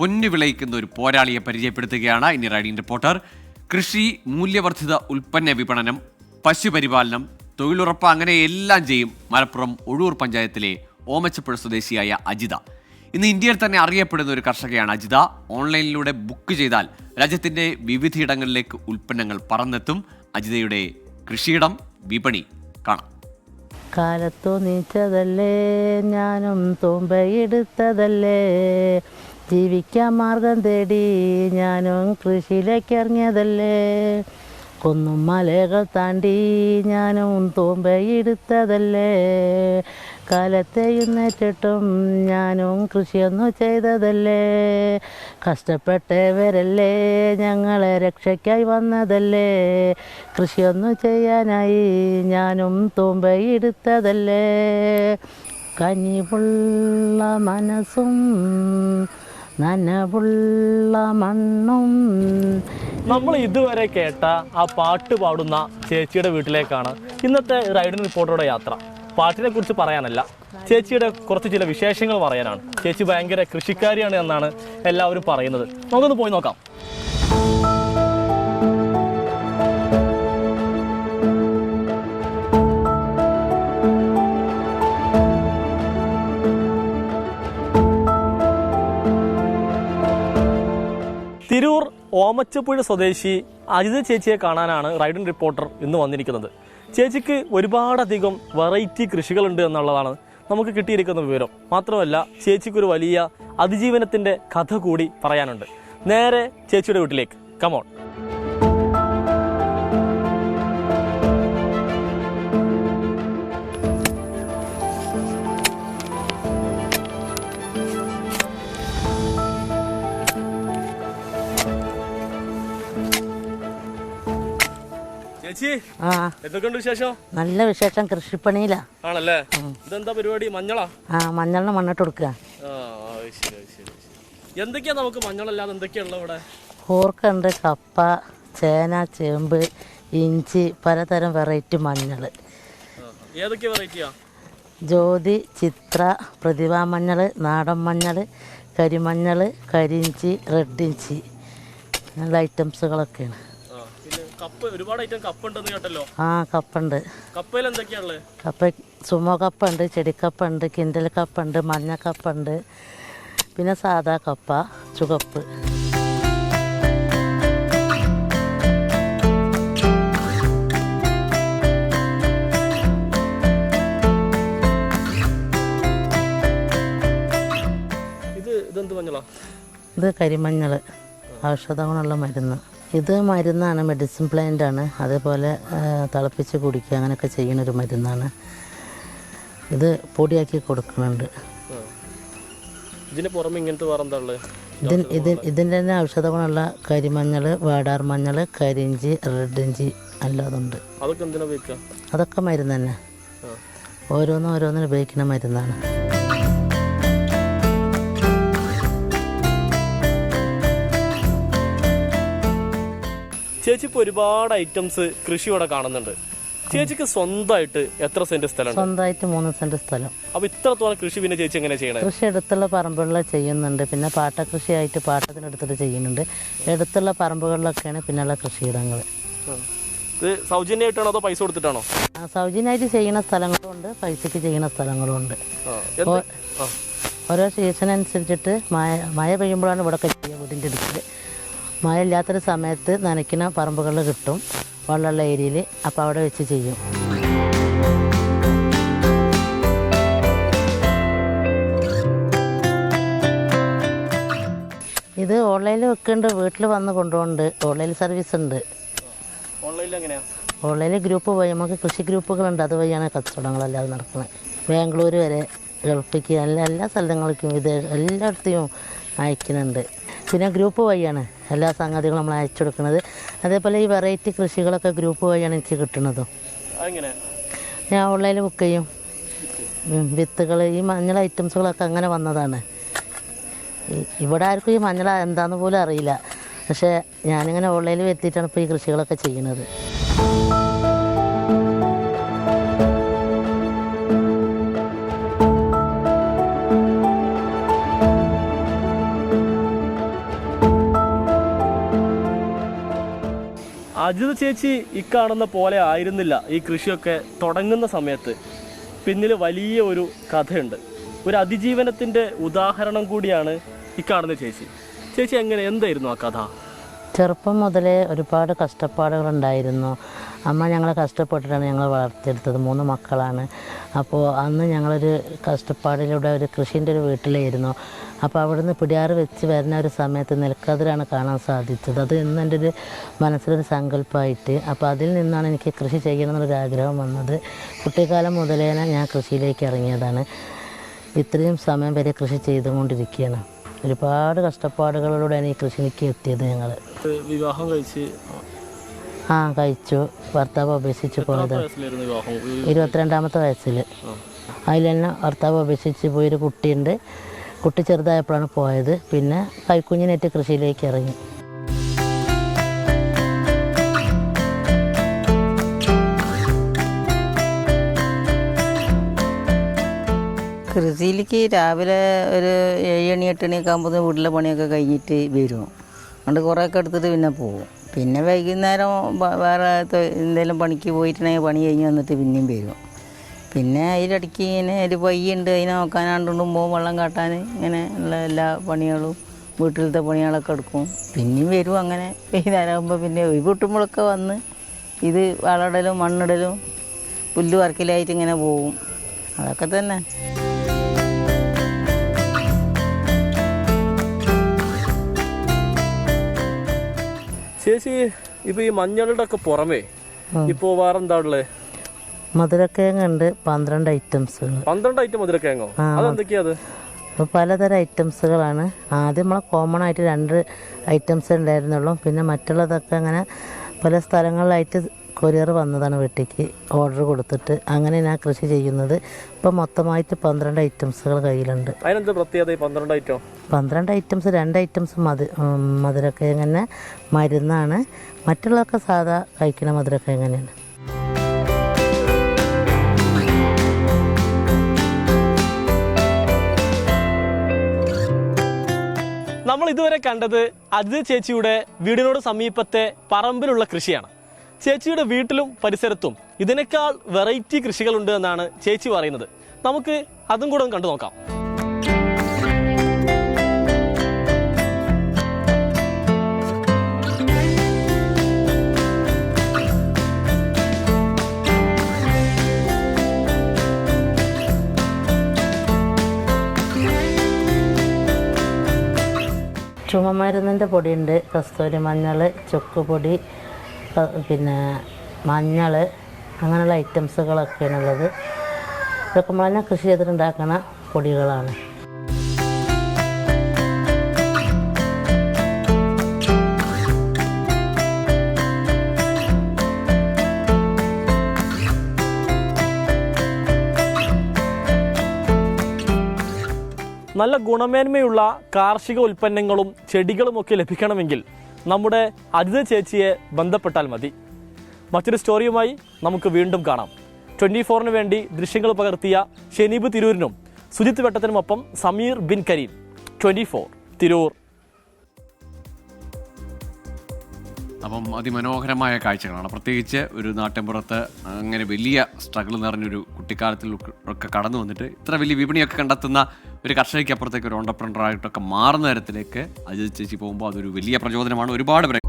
പൊന്നു വിളയിക്കുന്ന ഒരു പോരാളിയെ പരിചയപ്പെടുത്തുകയാണ് ഇനി റൈഡിംഗ് റിപ്പോർട്ടർ. കൃഷി മൂല്യവർദ്ധിത ഉൽപ്പന്ന വിപണനം പശുപരിപാലനം തൊഴിലുറപ്പ് അങ്ങനെ എല്ലാം ചെയ്യും മലപ്പുറം ഒഴൂർ പഞ്ചായത്തിലെ ഓമച്ചപ്പുഴ സ്വദേശിയായ അജിത. ഇന്ന് ഇന്ത്യയിൽ തന്നെ അറിയപ്പെടുന്ന ഒരു കർഷകയാണ് അജിത. ഓൺലൈനിലൂടെ ബുക്ക് ചെയ്താൽ രാജ്യത്തിന്റെ വിവിധയിടങ്ങളിലേക്ക് ഉൽപ്പന്നങ്ങൾ പറന്നെത്തും. അജിതയുടെ കൃഷിയിടം വിപണി കാണാം. കാലത്തു നീച്ചതല്ലേ ഞാനും തുമ്പയെടുത്തതല്ലേ ജീവിക്കാൻ മാർഗം തേടി ഞാനും കൃഷിയിലേക്ക് ഇറങ്ങിയതല്ലേ കൊന്നും മലകൾ താണ്ടി ഞാനും തൂമ്പയെടുത്തതല്ലേ കാലത്തെയും നേറ്റിട്ടും ഞാനും കൃഷിയൊന്നും ചെയ്തതല്ലേ? കഷ്ടപ്പെട്ടവരല്ലേ ഞങ്ങളെ രക്ഷയ്ക്കായി വന്നതല്ലേ? കൃഷിയൊന്നും ചെയ്യാനായി ഞാനും തൂമ്പയെടുത്തതല്ലേ കനിവുള്ള മനസ്സും നനവുള്ള മണ്ണും. നമ്മൾ ഇതുവരെ കേട്ട ആ പാട്ട് പാടുന്ന ചേച്ചിയുടെ വീട്ടിലേക്കാണ് ഇന്നത്തെ റൈഡിംഗ് റിപ്പോർട്ടറുടെ യാത്ര. പാട്ടിനെ കുറിച്ച് പറയാനല്ല ചേച്ചിയുടെ കുറച്ച് ചില വിശേഷങ്ങൾ പറയാനാണ്. ചേച്ചി ഭയങ്കര കൃഷിക്കാരിയാണ് എന്നാണ് എല്ലാവരും പറയുന്നത്. നമുക്കൊന്ന് പോയി നോക്കാം. തിരൂർ ഓമച്ചപ്പുഴ സ്വദേശി അജിത ചേച്ചിയെ കാണാനാണ് റൈഡൻ റിപ്പോർട്ടർ ഇന്ന് വന്നിരിക്കുന്നത്. ചേച്ചിക്ക് ഒരുപാടധികം വെറൈറ്റി കൃഷികളുണ്ട് എന്നുള്ളതാണ് നമുക്ക് കിട്ടിയിരിക്കുന്ന വിവരം. മാത്രമല്ല ചേച്ചിക്കൊരു വലിയ അതിജീവനത്തിന്റെ കഥ കൂടി പറയാനുണ്ട്. നേരെ ചേച്ചിയുടെ വീട്ടിലേക്ക്. കമോൺ ചേച്ചി ആ. എന്തൊക്കെയുണ്ട് വിശേഷം? നല്ല വിശേഷം കൃഷിപ്പണിയിലാ. ആണല്ലേ? ഇതെന്താ പരിപാടി മഞ്ഞളാ? ആ മഞ്ഞളിന് മണ്ണിട്ട് കൊടുക്കുക. എന്തൊക്കെയാ നമുക്ക് മഞ്ഞളല്ലാതെ എന്തൊക്കെയുള്ള ഇവിടെ? കൂർക്കുണ്ട് കപ്പ ചേന ചേമ്പ് ഇഞ്ചി പലതരം വെറൈറ്റി മഞ്ഞൾ ഏതൊക്കെ വെറൈറ്റിയാ? ജ്യോതി ചിത്ര പ്രതിഭാ മഞ്ഞൾ നാടൻ മഞ്ഞൾ കരിമഞ്ഞൾ കരിഞ്ചി റെഡ് ഇഞ്ചി. നല്ല ഐറ്റംസുകളൊക്കെയാണ്. കപ്പ ഒരുപാട് ഐറ്റം കപ്പ ഉണ്ടെന്ന് കേട്ടല്ലോ. ആ കപ്പുണ്ട് കപ്പയിൽ എന്തൊക്കെയാ ഉള്ളത്? കപ്പ സുമോ കപ്പ ഉണ്ട് ചെടിക്കപ്പ ഉണ്ട് കിൻഡൽ കപ്പ ഉണ്ട് മഞ്ഞ കപ്പുണ്ട് പിന്നെ സാദാ കപ്പ ചുവപ്പ്. ഇത് ഇതെന്ത് മഞ്ഞളാ? ഇത് കരിമഞ്ഞൾ ഔഷധ ഗുണമുള്ള മരുന്ന്. ഇത് മരുന്നാണ് മെഡിസിൻ പ്ലാന്റ് ആണ്. അതേപോലെ തിളപ്പിച്ച് കുടിക്കുക അങ്ങനെയൊക്കെ ചെയ്യുന്ന ഒരു മരുന്നാണ്. ഇത് പൊടിയാക്കി കൊടുക്കുന്നുണ്ട്. ഇതിന് പുറമെ ഇങ്ങനത്തെ വേറെ ഇതിന് ഇതിന്റെ തന്നെ ഔഷധ ഗുണമുള്ള കരിമഞ്ഞൾ വാടാർ മഞ്ഞൾ കരിഞ്ചി റെഡ് ഇഞ്ചി അല്ലാതുണ്ട്. അതൊക്കെ അതൊക്കെ മരുന്ന് തന്നെ. ഓരോന്നും ഓരോന്നിനും ഉപയോഗിക്കുന്ന മരുന്നാണ്. ചേച്ചി ഇപ്പോൾ ഒരുപാട് ഐറ്റംസ് കൃഷി ഇവിടെ കാണുന്നുണ്ട്. ചേച്ചിക്ക് സ്വന്തമായിട്ട് എത്ര സെന്റ് സ്ഥലം സ്വന്തമായിട്ട് മൂന്ന് സെന്റ് സ്ഥലം. അപ്പൊ ഇത്രത്തോളം കൃഷി പിന്നെ ചേച്ചി എങ്ങനെ ചെയ്യണത് കൃഷി എടുത്തുള്ള പറമ്പുകളിൽ ചെയ്യുന്നുണ്ട്. പിന്നെ പാട്ട പാട്ടകൃഷിയായിട്ട് പാട്ടത്തിനെടുത്തിട്ട് ചെയ്യുന്നുണ്ട്. എടുത്തുള്ള പറമ്പുകളിലൊക്കെയാണ് പിന്നെയുള്ള കൃഷിയിടങ്ങൾ ഇത് സൗജന്യമായിട്ടാണോ അതോ പൈസ കൊടുത്തിട്ടാണോ? സൗജന്യമായിട്ട് ചെയ്യുന്ന സ്ഥലങ്ങളുണ്ട്. പൈസക്ക് ചെയ്യുന്ന സ്ഥലങ്ങളുണ്ട്. ഓരോ സീസൺ അനുസരിച്ചിട്ട് മഴ മഴ പെയ്യുമ്പോഴാണ് ഇവിടെ ചെയ്യുക വീടിന്റെ മഴ ഇല്ലാത്തൊരു സമയത്ത് നനയ്ക്കുന്ന പറമ്പുകളിൽ കിട്ടും. വെള്ളമുള്ള ഏരിയയിൽ അപ്പോൾ അവിടെ വെച്ച് ചെയ്യും. ഇത് ഓൺലൈനിൽ വെക്കുന്നുണ്ട്. വീട്ടിൽ വന്ന് കൊണ്ടുപോകുന്നുണ്ട്. ഓൺലൈൻ സർവീസ് ഉണ്ട്. ഓൺലൈനിൽ ഗ്രൂപ്പ് വഴി നമുക്ക് കൃഷി ഗ്രൂപ്പുകളുണ്ട്. അതുവഴിയാണ് കച്ചവടങ്ങളെല്ലാം നടക്കുന്നത്. ബാംഗ്ലൂർ വരെ ഗൾഫിക്ക് എല്ലാ എല്ലാ സ്ഥലങ്ങൾക്കും ഇത് എല്ലായിടത്തെയും അയക്കുന്നുണ്ട്. പിന്നെ ഗ്രൂപ്പ് വഴിയാണ്. എല്ലാ സംഗതികളും നമ്മൾ അയച്ചു കൊടുക്കുന്നത് അതേപോലെ ഈ വെറൈറ്റി കൃഷികളൊക്കെ ഗ്രൂപ്പ് വഴിയാണ് എനിക്ക് കിട്ടുന്നത്. ഞാൻ ഓൺലൈനിൽ ബുക്ക് ചെയ്യും. വിത്തുകൾ ഈ മഞ്ഞൾ ഐറ്റംസുകളൊക്കെ അങ്ങനെ വന്നതാണ്. ഇവിടെ ആർക്കും ഈ മഞ്ഞൾ എന്താണെന്ന് പോലും അറിയില്ല. പക്ഷേ ഞാനിങ്ങനെ ഓൺലൈനിൽ എത്തിയിട്ടാണ് ഇപ്പോൾ ഈ കൃഷികളൊക്കെ ചെയ്യുന്നത്. അജിത് ചേച്ചി ഇക്കാണുന്ന പോലെ ആയിരുന്നില്ല. ഈ കൃഷിയൊക്കെ തുടങ്ങുന്ന സമയത്ത് പിന്നിൽ വലിയ ഒരു കഥയുണ്ട്. ഒരു അതിജീവനത്തിന്റെ ഉദാഹരണം കൂടിയാണ് ഇക്കാണുന്ന ചേച്ചി. ചേച്ചി എങ്ങനെ എന്തായിരുന്നു ആ കഥ? ചെറുപ്പം മുതലേ ഒരുപാട് കഷ്ടപ്പാടുകളുണ്ടായിരുന്നു. അമ്മ ഞങ്ങളെ കഷ്ടപ്പെട്ടിട്ടാണ് ഞങ്ങൾ വളർത്തിയെടുത്തത്. മൂന്ന് മക്കളാണ്. അപ്പോൾ അന്ന് ഞങ്ങളൊരു കഷ്ടപ്പാടിലൂടെ ഒരു കൃഷിന്റെ ഒരു വീട്ടിലായിരുന്നു. അപ്പോൾ അവിടുന്ന് പിടിയാറ് വെച്ച് വരുന്ന ഒരു സമയത്ത് നെൽക്കതിരാണ് കാണാൻ സാധിച്ചത്. അത് ഇന്ന് എന്റെ ഒരു മനസ്സിലൊരു സങ്കല്പമായിട്ട്. അപ്പോൾ അതിൽ നിന്നാണ് എനിക്ക് കൃഷി ചെയ്യണമെന്നൊരു ആഗ്രഹം വന്നത്. കുട്ടിക്കാലം മുതലേന ഞാൻ കൃഷിയിലേക്ക് ഇറങ്ങിയതാണ്. ഇത്രയും സമയം വരെ കൃഷി ചെയ്തുകൊണ്ടിരിക്കുകയാണ്. ഒരുപാട് കഷ്ടപ്പാടുകളിലൂടെയാണ് ഈ കൃഷിയിലേക്ക് എത്തിയത് ഞങ്ങൾ വിവാഹം കഴിച്ച് ആ കഴിച്ചു. ഭർത്താവ് ഉപേക്ഷിച്ച് പോയത് ഇരുപത്തിരണ്ടാമത്തെ വയസ്സിൽ അതിൽ തന്നെ ഭർത്താവ് അപേക്ഷിച്ച് പോയൊരു കുട്ടിയുണ്ട്. കുട്ടി ചെറുതായപ്പോഴാണ് പോയത്. പിന്നെ കൈക്കുഞ്ഞിനേറ്റ് കൃഷിയിലേക്ക് ഇറങ്ങി. കൃഷിയിലേക്ക് രാവിലെ ഒരു ഏഴ് മണി എട്ട് മണിയൊക്കെ ആകുമ്പോൾ വീട്ടിലെ പണിയൊക്കെ കഴിഞ്ഞിട്ട് വരും. അതുകൊണ്ട് കുറേയൊക്കെ എടുത്തിട്ട് പിന്നെ പോകും പിന്നെ വൈകുന്നേരം വേറെ എന്തെങ്കിലും പണിക്ക് പോയിട്ടുണ്ടെങ്കിൽ പണി കഴിഞ്ഞ് വന്നിട്ട് പിന്നെയും വരും. പിന്നെ അതിലിടയ്ക്ക് ഇങ്ങനെ ഒരു പയ്യുണ്ട് അതിനെ നോക്കാനാണ്ടും പോകും വെള്ളം കാട്ടാൻ ഇങ്ങനെ ഉള്ള എല്ലാ പണികളും വീട്ടിലത്തെ പണികളൊക്കെ എടുക്കും. പിന്നെയും വരും അങ്ങനെ. വൈകുന്നേരമാകുമ്പോൾ പിന്നെ ഒഴിവ് കിട്ടുമ്പോഴൊക്കെ വന്ന് ഇത് വളടലും മണ്ണിടലും പുല്ല് വർക്കിലായിട്ട് ഇങ്ങനെ പോകും അതൊക്കെ തന്നെ. ചേച്ചി ഇപ്പൊ ഈ മഞ്ഞളുടെ ഒക്കെ പുറമേ ഇപ്പോ വേറെ എന്താ ഉള്ളത് മധുരക്കിഴങ്ങുണ്ട് പന്ത്രണ്ട് ഐറ്റംസ് പന്ത്രണ്ട് ഐറ്റം മധുരക്കിഴങ്ങോ? അതെന്തൊക്കെയാ അത്? പലതരം ഐറ്റംസുകളാണ് ആദ്യം നമ്മളെ കോമൺ ആയിട്ട് രണ്ട് ഐറ്റംസ് ഉണ്ടായിരുന്നുള്ളൂ. പിന്നെ മറ്റുള്ളതൊക്കെ അങ്ങനെ പല സ്ഥലങ്ങളിലായിട്ട് കൊറിയർ വന്നതാണ് വീട്ടിലേക്ക് ഓർഡർ കൊടുത്തിട്ട്. അങ്ങനെ ഞാൻ കൃഷി ചെയ്യുന്നത്. ഇപ്പം മൊത്തമായിട്ട് പന്ത്രണ്ട് ഐറ്റംസുകൾ കയ്യിലുണ്ട്. അതിനെന്താ പ്രത്യേകത പന്ത്രണ്ട് ഐറ്റം പന്ത്രണ്ട് ഐറ്റംസ് രണ്ട് ഐറ്റംസ് മധു മധുരക്കിഴങ്ങ് മരുന്നാണ്. മറ്റുള്ളതൊക്കെ സാധാ കഴിക്കുന്ന മധുരക്കിഴങ്ങ് നമ്മൾ ഇതുവരെ കണ്ടത് അജിത് ചേച്ചിയുടെ വീടിനോട് സമീപത്തെ പറമ്പിലുള്ള കൃഷിയാണ്. ചേച്ചിയുടെ വീട്ടിലും പരിസരത്തും ഇതിനേക്കാൾ വെറൈറ്റി കൃഷികളുണ്ട് എന്നാണ് ചേച്ചി പറയുന്നത്. നമുക്ക് അതും കൂടെ കണ്ടു നോക്കാം. ചുമമരുന്നിന്റെ പൊടിയുണ്ട്. കസ്തൂരി മഞ്ഞൾ ചുക്കുപൊടി പൊടി പിന്നെ മഞ്ഞൾ അങ്ങനെയുള്ള ഐറ്റംസുകളൊക്കെയാണുള്ളത് ഇതൊക്കെ നമ്മൾ കൃഷി ചെയ്തിട്ടുണ്ടാക്കുന്ന പൊടികളാണ്. നല്ല ഗുണമേന്മയുള്ള കാർഷിക ഉൽപ്പന്നങ്ങളും ചെടികളുമൊക്കെ ലഭിക്കണമെങ്കിൽ നമ്മുടെ അജിത് ചേച്ചിയെ ബന്ധപ്പെട്ടാൽ മതി. മറ്റൊരു സ്റ്റോറിയുമായി നമുക്ക് വീണ്ടും കാണാം. ട്വന്റി ഫോറിന് വേണ്ടി ദൃശ്യങ്ങൾ പകർത്തിയ ഷെനീബ് തിരൂരിനും സുജിത് വെട്ടത്തിനുമൊപ്പം Sameer bin Kareem. Twenty four Tirur. അപ്പം അതിമനോഹരമായ കാഴ്ചകളാണ്. പ്രത്യേകിച്ച് ഒരു നാട്ടിൻപുറത്ത് അങ്ങനെ വലിയ സ്ട്രഗിൾ നിറഞ്ഞൊരു കുട്ടിക്കാലത്തിൽ ഒക്കെ കടന്നു വന്നിട്ട് ഇത്ര വലിയ വിപണിയൊക്കെ കണ്ടെത്തുന്ന ഒരു കർഷകയ്ക്ക് അപ്പുറത്തേക്ക് ഒരു ഓണ്ടർപ്രണറായിട്ടൊക്കെ മാറുന്ന തരത്തിലേക്ക് അജിത് ചേച്ചി പോകുമ്പോൾ അതൊരു വലിയ പ്രചോദനമാണ്. ഒരുപാട് പേരെ